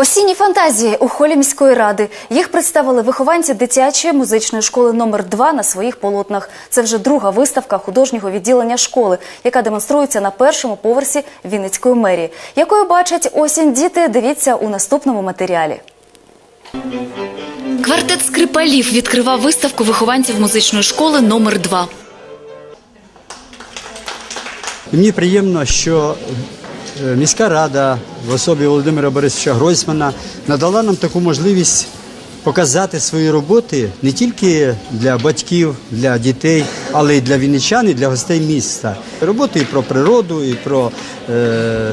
Осінні фантазії у холі міської ради. Їх представили вихованці дитячої музичної школи номер 2 на своїх полотнах. Це вже друга виставка художнього відділення школи, яка демонструється на першому поверсі Вінницької мерії. Якою бачать осінь діти, дивіться у наступному матеріалі. Квартет скрипалів відкривав виставку вихованців музичної школи номер 2 Мені приємно, що міська рада в особі Володимира Борисовича Гройсмана надала нам таку можливість показати свої роботи не тільки для батьків, для дітей, але й для вінничан, і для гостей міста. Роботи і про природу, і про е,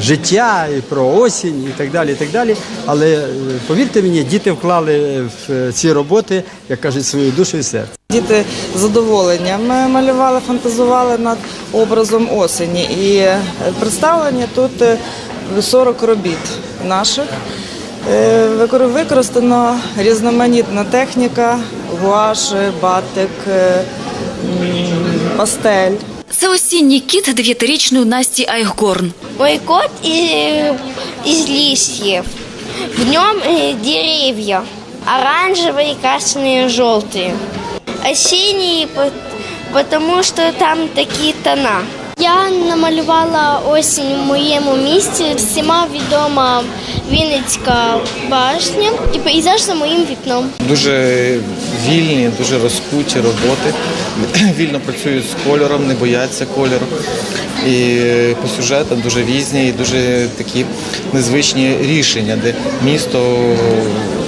життя, і про осінь, і так далі. І так далі. Але е, повірте мені, діти вклали в ці роботи, як кажуть, свою душу і серце. Діти з задоволенням малювали, фантазували над образом осені. І е, представлені тут е, 40 робіт наших. Е, викор- Використано різноманітна техніка, гуаш, батик, е, м, пастель. Це осінній кіт дев'ятирічної Насті Айхгорн. Мой кот и- из листьев. В нем э, деревья. Оранжевые, красные, желтые. Осенние, по- потому что там такие тона. Я намалювала осінь у моєму місті. Всіма відома Вінницька башня і пейзаж за моїм вікном. Дуже вільні, дуже розкуті роботи. Вільно працюють з кольором, не бояться кольору. І по сюжетам дуже різні і дуже такі незвичні рішення, де місто,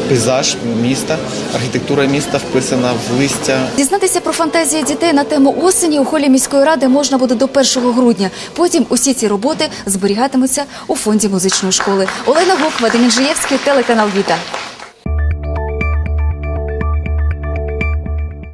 пейзаж міста, архітектура міста вписана в листя, Дізнатися про фантазії дітей на тему осені у холі міської ради можна буде до 1 грудня. Потім усі ці роботи зберігатимуться у фонді музичної школи. Олена Гук, Вадим Інжиєвський, телеканал Віта.